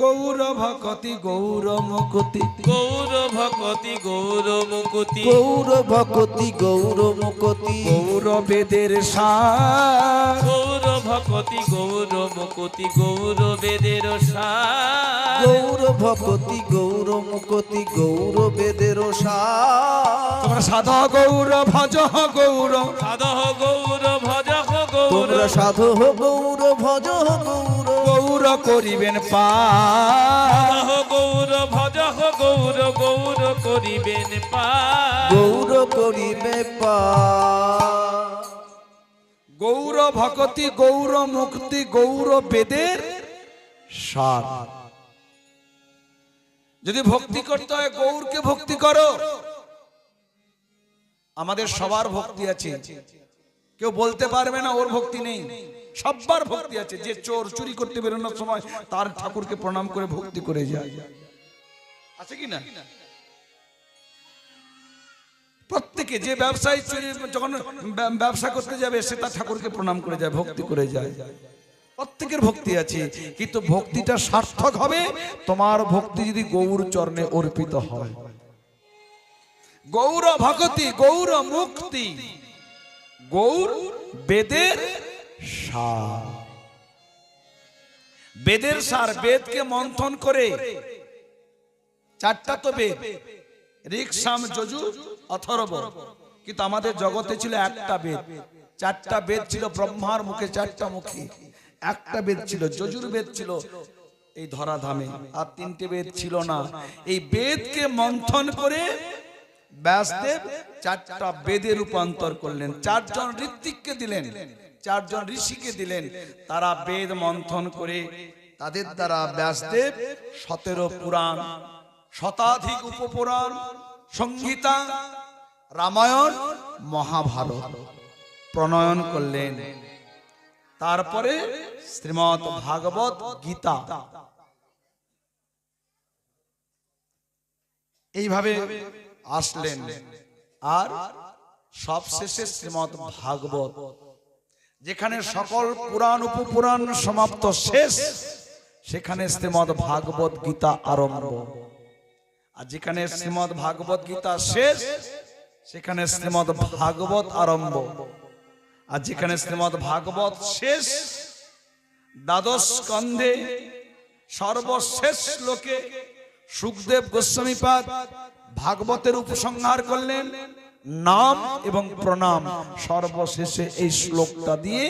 গৌর ভকতি গৌর মুকুতি গৌর ভকতি গৌর মুকুতি গৌর ভকতি গৌর মুকতি গৌর বেদের সার। গৌর ভকতি গৌর মুকুতি গৌর বেদের সার। গৌর ভকতি গৌর মুকতি গৌর বেদের সার। তোমরা সাধ গৌর ভজ গৌর সাধহ গৌর ভজহ গৌর তোমরা সাধু গৌর ভজ গৌর গৌর করিবেন পা গৌর ভজহ গৌর গৌর করিবেন পা গৌর করিবে পা গৌর ভকতি গৌর মুক্তি গৌর বেদের সার। যদি ভক্তি করতে হয় গৌরকে ভক্তি করো। আমাদের সবার ভক্তি আছে। কেউ বলতে পারবে না ওর ভক্তি নেই। সবার ভক্তি আছে। যে চোর চুরি করতে বেরোনোর সময় তার ঠাকুরকে প্রণাম করে ভক্তি করে যায়। আছে কি না? প্রত্যেকে যে ব্যবসায়ী চুরি যখন ব্যবসা করতে যাবে, সে তার ঠাকুরকে প্রণাম করে যায়, ভক্তি করে যায়। প্রত্যেকের ভক্তি আছে, কিন্তু ভক্তিটা সার্থক হবে তোমার ভক্তি যদি গৌর চরণে অর্পিত হয়। গৌর ভগতি, গৌর মুক্তি। গৌর বেদের সার। বেদের সার, বেদকে মন্থন করে। চারটা তো বেদ। ঋক্সাম যজু অথর্ব। কিন্তু আমাদের জগতে ছিল একটা বেদ। চারটা বেদ ছিল ব্রহ্মার মুখে, চারটা মুখী। একটা বেদ ছিল, যজুর বেদ ছিল এই ধরাধামে। আর তিনটে বেদ ছিল না। এই বেদকে মন্থন করে ব্যাসদেব চারটা বেদে রূপান্তর করলেন। চারজন ঋত্বিককে দিলেন। চারজন ঋষিকে দিলেন। তারা বেদ মন্থন করে তাদের দ্বারা ব্যাসদেব সতেরো পুরাণ, শতাধিক উপপুরাণ, সংহিতা, রামায়ণ, মহাভারত প্রণয়ন করলেন। তারপরে শ্রীমৎ ভাগবত গীতা। এইভাবে আসলেন। আর সবশেষে শ্রীমৎ ভাগবত। যেখানে সকল পুরাণ উপপুরাণ সমাপ্ত শেষ সেখানে শ্রীমৎ ভাগবত গীতা আরম্ভ। আর যেখানে শ্রীমৎ ভাগবত গীতা শেষ সেখানে শ্রীমৎ ভাগবত আরম্ভ। আর যেখানে শ্রীমৎ ভাগবত শেষ দ্বাদশ স্কন্ধে সর্বশেষ লোকে সুখদেব গোস্বামীপাদ ভাগবতের উপসংহার করলেন। নাম এবং প্রণাম সর্বশেষে এই শ্লোকটা দিয়ে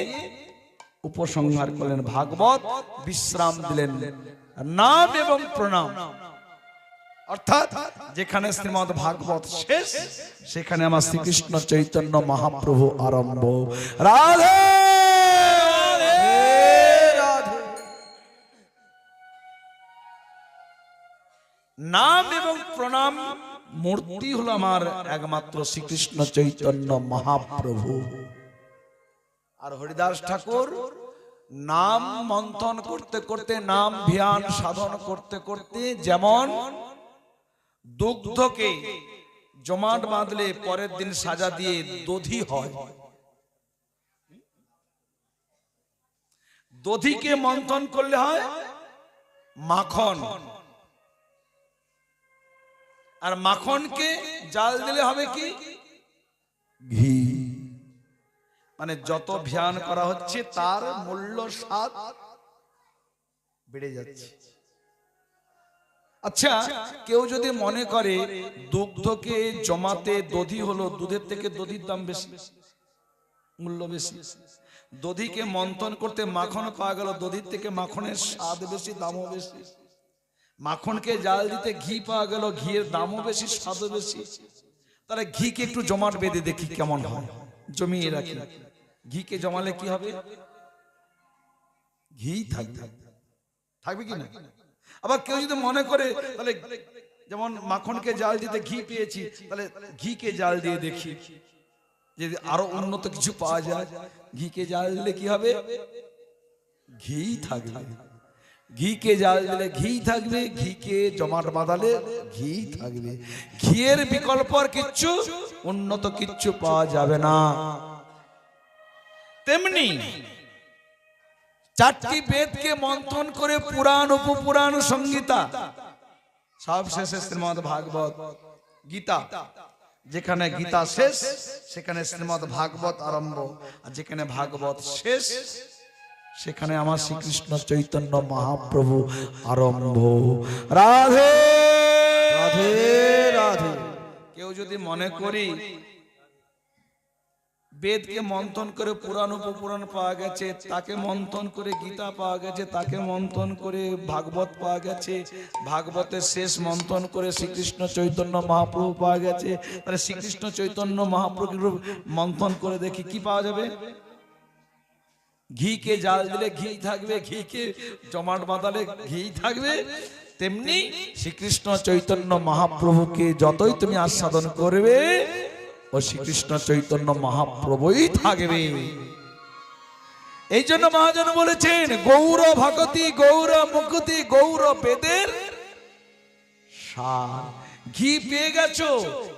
উপসংহার করলেন ভাগবত, বিশ্রাম দিলেন। নাম এবং প্রণাম। অর্থাৎ যেখানে শ্রীমদ ভাগবত শেষ, সেখানে আমার শ্রীকৃষ্ণ চৈতন্য মহাপ্রভু আরম্ভ। রাধে নাম এবং প্রণাম মূর্তি হলো আমার একমাত্র শ্রীকৃষ্ণ চৈতন্য মহাপ্রভু। আর হরিদাস ঠাকুর নাম মন্থন করতে করতে, নাম ধ্যান সাধন করতে করতে যেমন দুগ্ধকে জমাট বাঁধলে পরের দিন সাজা দিয়ে দধি হয়। দধিকে মন্থন করলে হয় মাখন। আর মাখনকে জাল দিলে হবে কি? ঘি। মানে যত ধ্যান করা হচ্ছে তার মূল্য স্বাদ বেড়ে যাচ্ছে। আচ্ছা কেউ যদি মনে করে দুগ্ধকে জমাতে দধি হলো দুধের থেকে দধির দাম বেশি মূল্য বেশি। দধিকে মন্থন করতে মাখন পাওয়া গেল দধির থেকে মাখনের স্বাদ বেশি দামও বেশি। মাখনকে জাল দিতে ঘি পাওয়া গেল ঘিয়ের দামও বেশি স্বাদও বেশি। তাহলে ঘিকে একটু জমাট বেঁধে দেখি কেমন হয়। জমিয়ে রাখি। ঘিকে জমালে কি হবে? ঘি থাকবে। থাকবে কি না? আবার কেউ যদি মনে করে তাহলে যেমন মাখনকে জাল দিতে ঘি পেয়েছি তাহলে ঘিকে জাল দিয়ে দেখি। যদি আরও উন্নত কিছু পাওয়া যায় ঘিকে জাল দিলে কি হবে? ঘি থাকবে। ঘিকে জাল দিলে ঘি থাকবে ঘিকে জমাট বাঁধালে ঘি থাকবে। ঘিয়ের বিকল্প আর কিচ্ছু, উন্নত কিচ্ছু পাওয়া যাবে না। তেমনি চারটি বেদকে মন্থন করে পুরাণ, উপপুরাণ, সংগীতা। সব শেষে শ্রীমদ ভাগবত গীতা। যেখানে গীতা শেষ, সেখানে শ্রীমদ ভাগবত আরম্ভ। আর যেখানে ভাগবত শেষ সেখানে আমার শ্রীকৃষ্ণ চৈতন্য মহাপ্রভু আরম্ভ। রাধে! রাধে রাধে। কেউ যদি মনে করি বেদকে মন্থন করে পুরাণ উপপুরাণ পাওয়া গেছে তাকে মন্থন করে গীতা পাওয়া গেছে তাকে মন্থন করে ভাগবত পাওয়া গেছে ভাগবতের শেষ মন্থন করে শ্রীকৃষ্ণ চৈতন্য মহাপ্রভু পাওয়া গেছে তাহলে শ্রীকৃষ্ণ চৈতন্য মহাপ্রভু মন্থন করে দেখি কি পাওয়া যাবে? ঘিকে জাল দিলে ঘি থাকবে, ঘিকে জমাট বাঁধালে ঘি থাকবে। তেমনি শ্রীকৃষ্ণ চৈতন্য মহাপ্রভুকে যতই তুমি আস্বাদন করবে, ও শ্রীকৃষ্ণ চৈতন্য মহাপ্রভুই থাকবে। এই জন্য মহাজন বলেছেন, গৌর ভগতি, গৌর মুকুতি, গৌর পেদের সার। ঘি পেয়ে গেছো?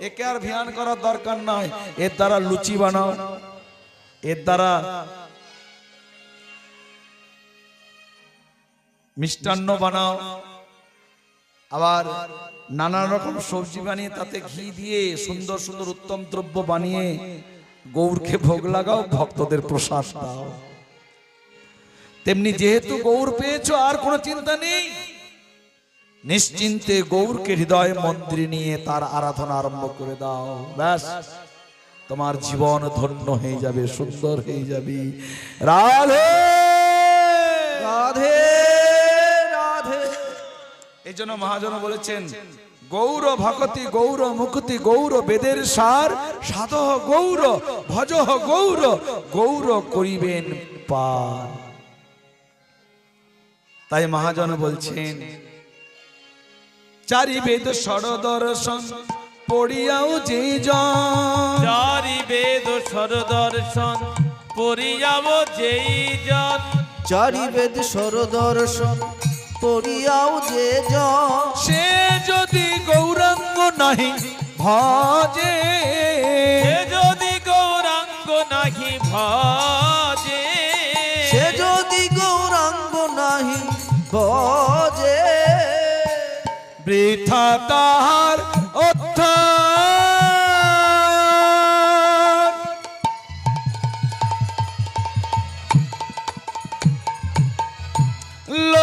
একে আর ধ্যান করার দরকার নাই। এর দ্বারা লুচি বানাও। এর দ্বারা মিষ্টান্ন বানাও। আবার নানা রকম সবজি বানিয়ে তাতে ঘি দিয়ে সুন্দর সুন্দর উত্তম দ্রব্য বানিয়ে গৌরকে ভোগ লাগাও, ভক্তদের প্রসাদ দাও। তেমনি যেহেতু গৌর পেয়েছ, আর কোনো চিন্তা নেই। নিশ্চিন্তে গৌরকে হৃদয় মন্ত্রী নিয়ে তার আরাধনা আরম্ভ করে দাও। ব্যাস, তোমার জীবন ধন্য হয়ে যাবে, সুন্দর হয়ে যাবে। রাধে! রাধে এই জন্য মহাজন বলেছেন গৌর ভকতি গৌর মুকুতি গৌর বেদের সার সাধহ গৌর ভজহ গৌর গৌর করিবেন পার। তাই মহাজন বলছেন চারি বেদ সর দর্শন পড়িয়াও যে জন। চারি বেদ সর দর্শন পরিযাব যেই জন। চারি বেদ সর দর্শন করিয়াও যে জন সে যদি গৌরাঙ্গ নাহি ভজে সে যদি গৌরাঙ্গ নাহি ভজে সে যদি গৌরাঙ্গ নাহি ভজে। বৃথা তাহার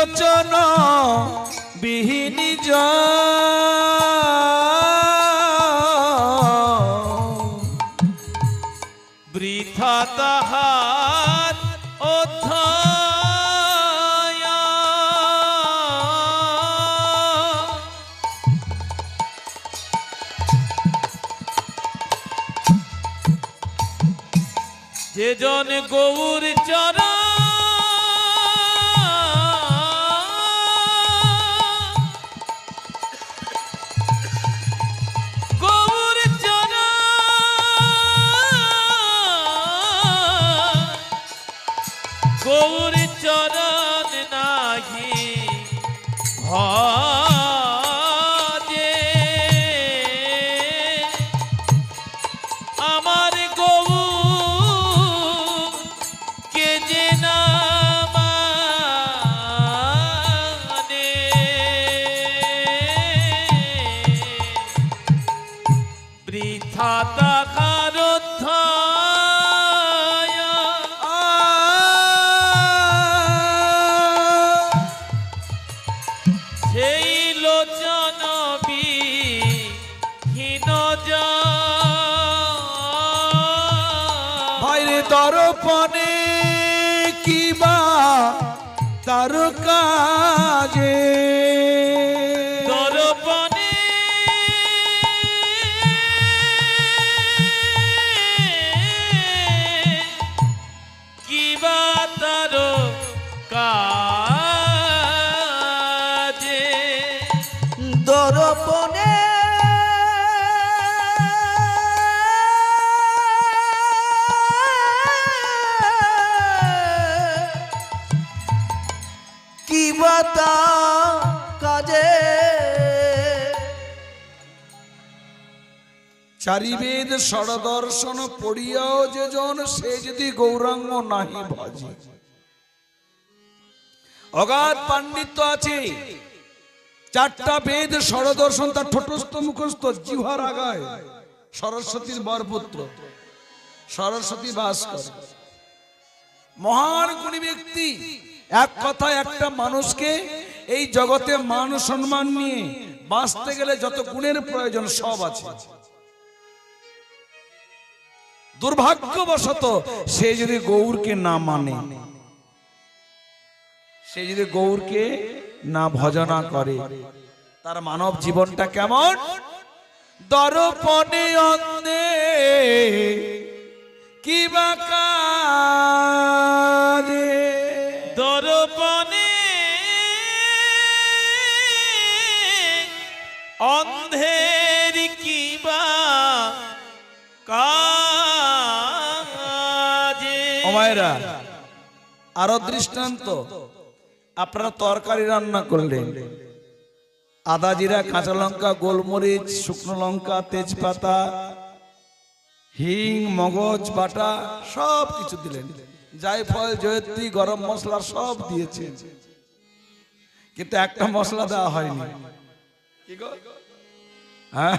লোচন বিহীনি অধ্যায়। যে জন গৌর চরা কে চারিবেদ সরদর্শন পড়িয়াও যে জন সে যদি গৌরাঙ্গ নাহি ভজে। অগাধ পাণ্ডিত্য আছে। চারটা বেদ ষড়দর্শন তার ঠোঁটস্থ মুখস্থ জিহার আগায়। সরস্বতীর বরপুত্র, সরস্বতী ভাস্কর মহান গুণী ব্যক্তি, এক কথায় একটা মানুষকে এই জগতে মান সম্মান নিয়ে বাঁচতে গেলে যত গুণের প্রয়োজন সব আছে। দুর্ভাগ্যবশত সে যদি গৌরকে না মানে সে যদি গৌরকে না ভজনা করে, তার মানব জীবনটা কেমন? দর্পণে অন্ধে কি বা কারে দর্পণে অন্ধের কিবা কাজে অমায়রা আরও দৃষ্টান্ত। আপনারা তরকারি রান্না করলেন। আদা জিরা কাঁচা লঙ্কা গোলমরিচ শুকনো লঙ্কা তেজপাতা হিং মগজ বাটা সব কিছু দিলেন জায়ফল জয়ত্রী গরম মশলা সব দিয়েছেন। কিন্তু একটা মশলা দেওয়া হয়নি? হ্যাঁ,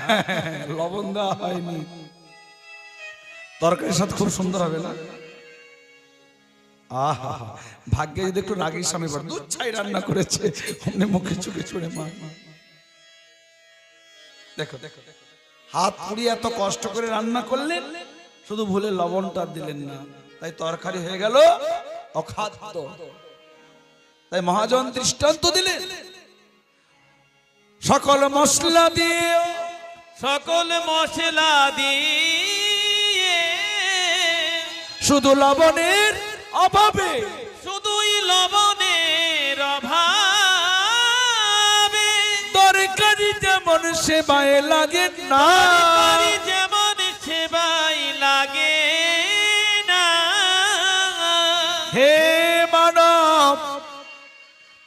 লবণ দেওয়া হয়নি। তরকারির সাথে খুব সুন্দর হবে না? আহা ভাগ্যে যদি একটু রাগের স্বামী পড়ে দুধ ছাই রান্না করেছে অমনি মুখে চুকে ছুড়ে মা দেখো দেখো। হাত পুড়িয়ে এত কষ্ট করে রান্না করলেন শুধু ভুলে লবণটা দিলেন না। তাই তরকারি হয়ে গেল অখাদ্য। তাই মহাজন দৃষ্টান্ত দিলেন। সকল মশলা দিয়ে সকল মশলা দিয়ে শুধু লবণের অভাবে। শুধুই লবণের অভাবে। তরকারি যেমন সেবায় লাগে না। যেমন সেবাই লাগে না। হে মানব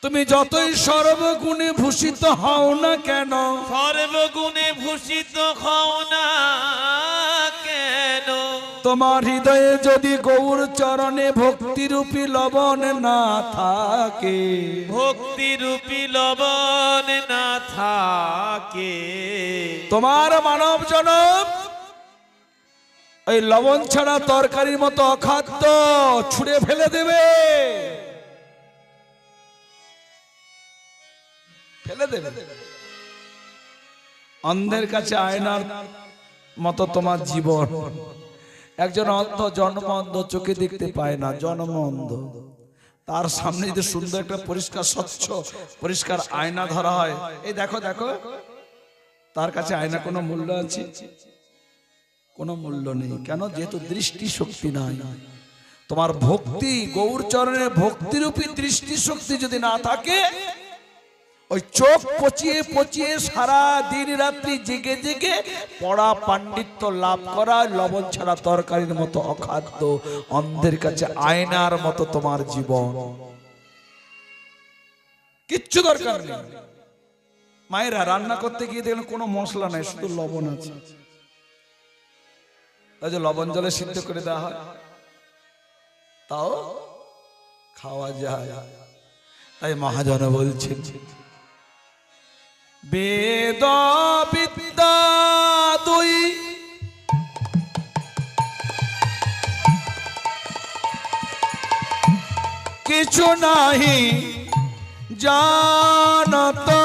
তুমি যতই সর্বগুণে ভূষিত হও না কেন সর্বগুণে ভূষিত হও না তোমার হৃদয়ে যদি গৌর চরণে ভক্তিরূপী লবণ না থাকে ভক্তি রূপী লবণ না থাকে। তোমার মানব জনম ওই লবণ ছাড়া তরকারির মতো অখাদ্য ছুঁড়ে ফেলে দেবে। ফেলে দেবে। অন্ধের কাছে আয়নার মতো তোমার জীবন। একজন অন্ধ জন্ম অন্ধ চোখে দেখতে পায় না জন্ম অন্ধ তার সামনে যদি সুন্দর একটা পরিষ্কার, স্বচ্ছ, পরিষ্কার আয়না ধরা হয়, এই দেখো দেখো। তার কাছে আয়না কোনো মূল্য আছে? কোনো মূল্য নেই। কেন? যেহেতু দৃষ্টি শক্তি নাই। তোমার ভক্তি গৌরচরণের ভক্তিরূপী দৃষ্টি শক্তি যদি না থাকে ওই চোখ পচিয়ে পচিয়ে সারা দিন রাত্রি জেগে জেগে পড়া পাণ্ডিত্য লাভ করা, লবণ ছাড়া তরকারির মতো অখাদ্য, অন্ধের কাছে আয়নার মতো তোমার জীবন। কিচ্ছু দরকার নেই। মায়েরা, রান্না করতে গিয়ে দেখলেন কোনো মশলা নাই, শুধু লবণ আছে। তাই লবণ জলে সিদ্ধ করে দেওয়া হয়। তাও খাওয়া যায়। তাই মহাজন বলছেন বেদ বিদ্যা দুই। কিছু নাহি জানত।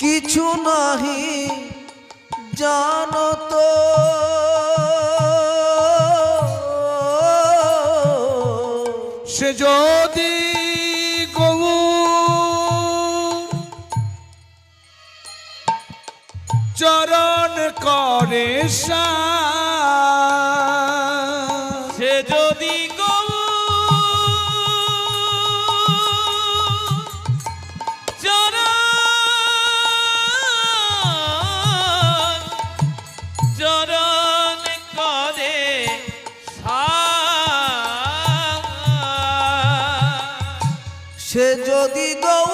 কিছু নাহি যদি গৌ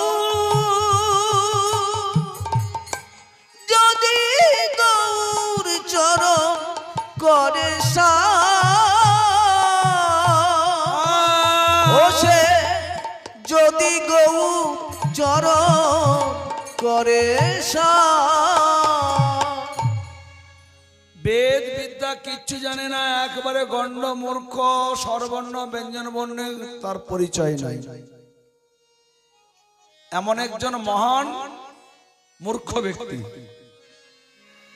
যদি গৌর চরণ করে সা যদি গৌ চরণ করে বেদ বিদ্যা কিচ্ছু জানে না, একবারে গণ্ড মূর্খ, সর্বর্ণ ব্যঞ্জন বর্ণে তার পরিচয় নাই। এমন একজন মহান মূর্খ ব্যক্তি।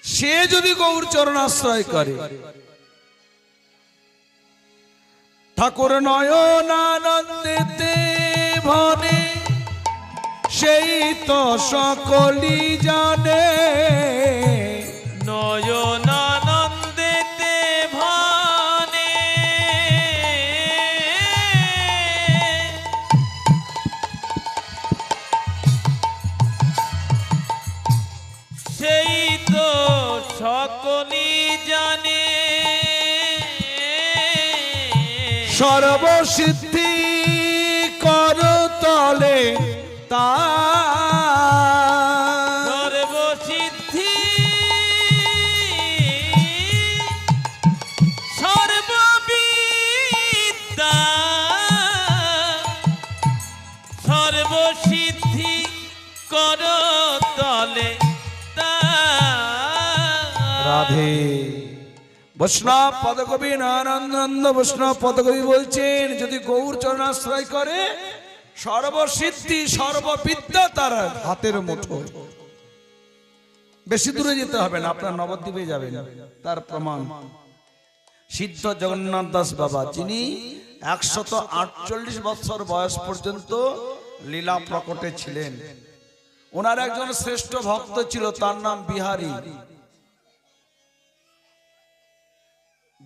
সে যদি গৌর চরণ আশ্রয় করে, ঠাকুর নয়নানন্দেতে ভনে সেই তো সকলি জানে নয়নানন্দেতে সর্বসিদ্ধি কর তলে তা বৈষ্ণব পদকবি নারায়ণানন্দ বৈষ্ণব পদকবি বলছেন, যদি গৌর চরণাশ্রয় করে, সর্বসিদ্ধি, সর্ববিদ্যা তার হাতের মুঠো। বেশি দূরে যেতে হবে না, আপনার নবদ্বীপে যাবেন, তার প্রমাণ। সিদ্ধ জগন্নাথ দাস বাবা, যিনি একশত আটচল্লিশ বছর বয়স পর্যন্ত লীলা প্রকটে ছিলেন। ওনার একজন শ্রেষ্ঠ ভক্ত ছিল, তার নাম বিহারী।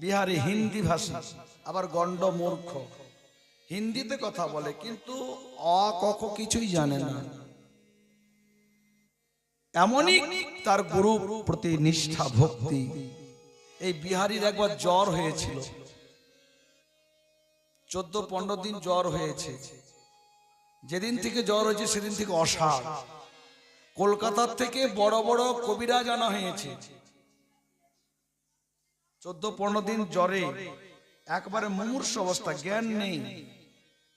বিহারি হিন্দি ভাষা। আবার গণ্ড মূর্খ। হিন্দিতে কথা বলে কিন্তু অ কিছুই জানে না। এমনই তার গুরু প্রতি নিষ্ঠা ভক্তি। এই বিহারীর একবার জ্বর হয়েছিল। চোদ্দ পনেরো দিন জ্বর হয়েছে। যেদিন থেকে জ্বর হয়েছে সেদিন থেকে অসাড় কলকাতার থেকে বড় বড় কবিরাজ আনা হয়েছে। চোদ্দ পনেরো দিন জ্বরে একবারে মুমূর্ষ অবস্থা, জ্ঞান নেই।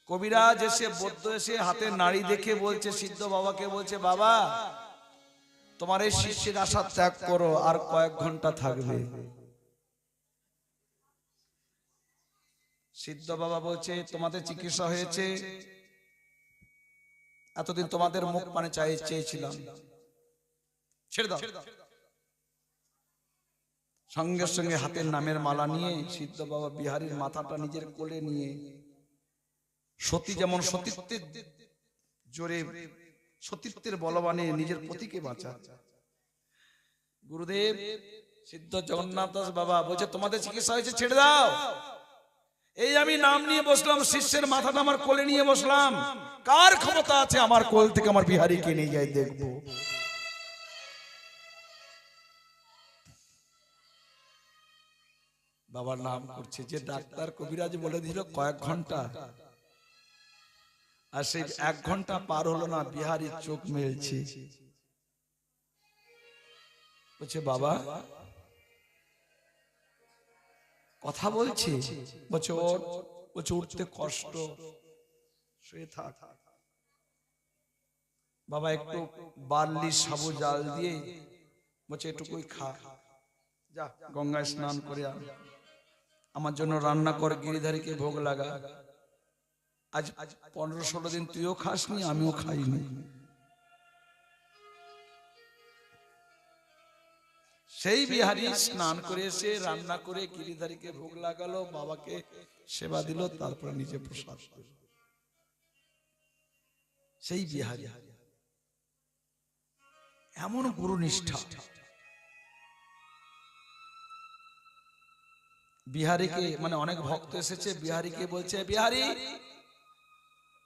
কবিরাজ এসে, বৌদ্ধ এসে হাতে নাড়ি দেখে বলছে, সিদ্ধ বাবাকে বলছে, বাবা, তোমার এই শিষ্যের আশা ত্যাগ করো, আর কয়েক ঘণ্টা থাকবে। সিদ্ধ বাবা বলছে, তোমাদের চিকিৎসা হয়েছে। এতদিন তোমাদের মুখ পানে চাই চেয়েছিলাম। ছেড়ে দাও। সঙ্গে সঙ্গে হাতের নামের মালা নিয়ে সিদ্ধ বাবা বিহারীর মাথাটা নিজের কোলে নিয়ে সতী যেমন সতীত্বের জোরে সতীত্বের বলবানে নিজের পতিকে বাঁচা। গুরুদেব সিদ্ধ জগন্নাথ দাস বাবা বলছে তোমাদের চিকিৎসা হয়েছে ছেড়ে দাও। এই আমি নাম নিয়ে বসলাম শিষ্যের মাথাটা আমার কোলে নিয়ে বসলাম। কার ক্ষমতা আছে আমার কোল থেকে আমার বিহারীকে নিয়ে যাই দেখব। বাবার নাম করছে। যে ডাক্তার কবিরাজ বলে দিল, কয়েক ঘণ্টা। আর সেই এক ঘণ্টা পার হলো না বিহারি চোখ মেলছে। বলছে, বাবা, কথা বলছে? বলছে ওর বলছে, উঠতে কষ্ট। শুয়ে থাক। বাবা, একটু বার্লি সাবু জাল দিয়ে বলছে, এটুকুই খা। যা, গঙ্গায় স্নান করে আয়। আমার জন্য রান্না কর, গিরিধারীকে ভোগ লাগা। আজ আজ পনেরো ষোলো দিন তুইও খাসনি, আমিও খাইনি। সেই বিহারি স্নান করে এসে রান্না করে গিরিধারীকে ভোগ লাগালো, বাবাকে সেবা দিল, তারপরে নিজে প্রসাদ সেই বিহারি, এমন গুরু নিষ্ঠা বিহারীকে মানে অনেক ভক্ত এসেছে বিহারীকে বলছে বিহারী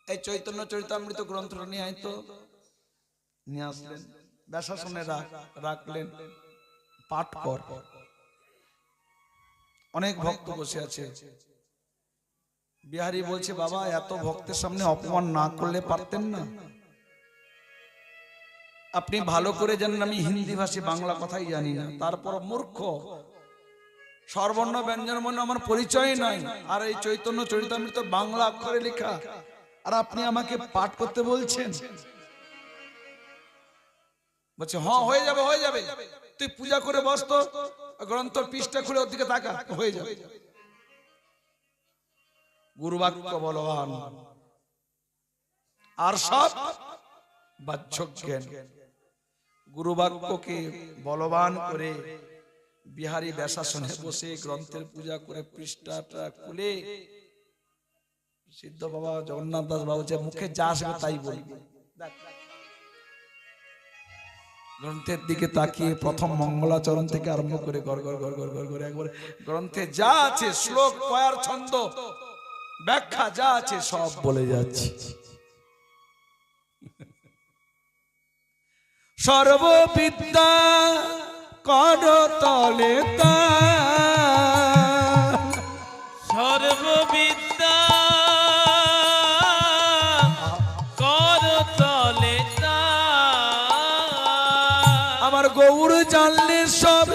এই চৈতন্য চরিতামৃত গ্রন্থটা নিয়ে আয় তো। নিয়ে আসলেন। ব্যাসাসনে রাখ রাখলেন। পাঠ কর। অনেক ভক্ত বসে আছে। বিহারী বলছে বাবা এত ভক্তের সামনে অপমান না করলে পারতেন না? আপনি ভালো করে জানেন আমি হিন্দি ভাষী বাংলা কথাই জানি না। তারপর মূর্খ। সর্বর্ণ ব্যঞ্জন বর্ণ আমার পরিচয় নাই। আর এই চৈতন্য চরিতামৃত বাংলা অক্ষরে লেখা। আর আপনি আমাকে পাঠ করতে বলছেন। বলছে হ্যাঁ হয়ে যাবে হয়ে যাবে। তুই পূজা করে বস তো। গ্রন্থ পৃষ্ঠা খুলে ওর দিকে তাকা হয়ে যাবে। গুরুবাক্য বলবান আর সব বাহ্যক জ্ঞান গুরুবাক্যকে বলবান করে বিহারী ব্যাসাসনে বসে গ্রন্থের পূজা করে পৃষ্ঠাটা খুলে সিদ্ধ বাবা জগন্নাথ দাস বাবু যে মুখে যা আসবে তাই বলবে। গ্রন্থের দিকে তাকিয়ে প্রথম মঙ্গলাচরণ থেকে আরম্ভ করে গড় গড় গড় গড় গড় করে একবার গ্রন্থে যা আছে শ্লোক পয়ার ছন্দ ব্যাখ্যা যা আছে সব বলে যাচ্ছে। সর্ববিদ্যা কর তলে তা সর্ববিদ্যা কর তলে আমার গৌর জানলে সব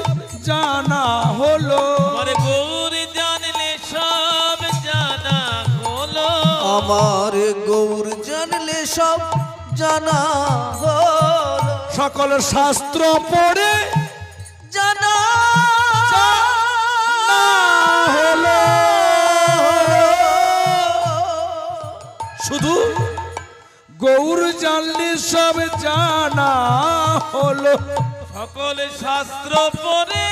জানা হলো। আমার গৌর জানলে সব জানা হলো। আমার গৌর জানলে সব জানা হলো। সকল শাস্ত্র পড়ে সব জানা হলো। সকল শাস্ত্র পড়ে।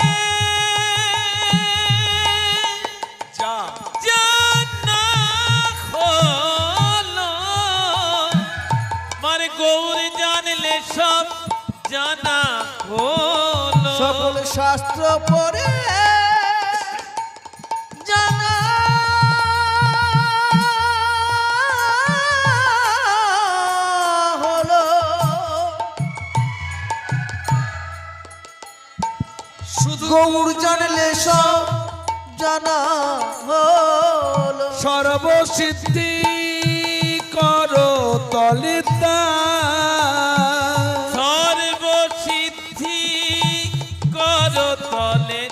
যা। সব জানা হলো। সকল শাস্ত্র পড়ে। গৌর জানলে সব জানা হলো। সর্বসিদ্ধি করো তলিতা। সর্বসিদ্ধি কর তলে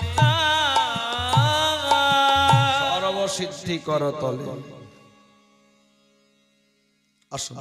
সর্বসিদ্ধি করো তলে আসুন।